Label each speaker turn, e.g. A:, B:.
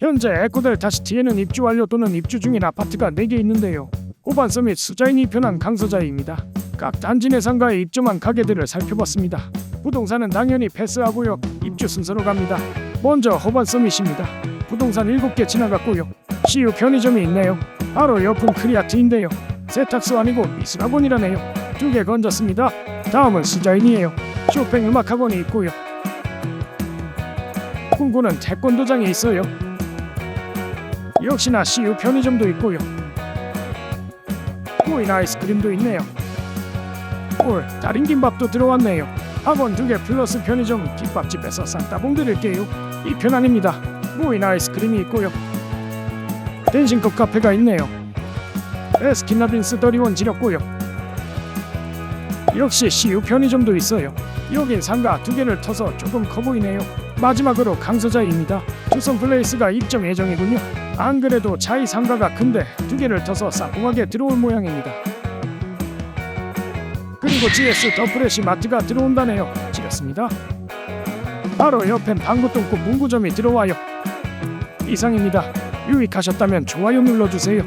A: 현재 에코델 다시티에는 입주 완료 또는 입주 중인 아파트가 4개 있는데요. 호반서 및 수자인이 편한 강서자입니다. 각 단지 내 상가에 입주한 가게들을 살펴봤습니다. 부동산은 당연히 패스하고요. 입주 순서로 갑니다. 먼저 호반 서밋입니다. 부동산 7개 지나갔고요. CU 편의점이 있네요. 바로 옆은 크리아트인데요. 세탁소 아니고 미술학원이라네요. 두 개 건졌습니다. 다음은 수자인이에요. 쇼팽 음악학원이 있고요. 꿈꾸는 태권도장이 있어요. 역시나 CU 편의점도 있고요. 코인 아이스크림도 있네요. 올 달인 김밥도 들어왔네요. 학원 두 개 플러스 편의점 김밥집에서 쌍따봉 드릴게요. 이 편안입니다. 모인 아이스크림이 있고요. 댄싱컵 카페가 있네요. 에스킨라빈스 더리원 지렸고요. 역시 CU 편의점도 있어요. 여긴 상가 두 개를 터서 조금 커 보이네요. 마지막으로 강서자입니다. 주선 플레이스가 입점 예정이군요. 안 그래도 자이 상가가 큰데 두 개를 터서 싸kum하게 들어올 모양입니다. 그리고 GS 더 프레시 마트가 들어온다네요. 지렸습니다. 바로 옆엔 방구똥국 문구점이 들어와요. 이상입니다. 유익하셨다면 좋아요 눌러주세요.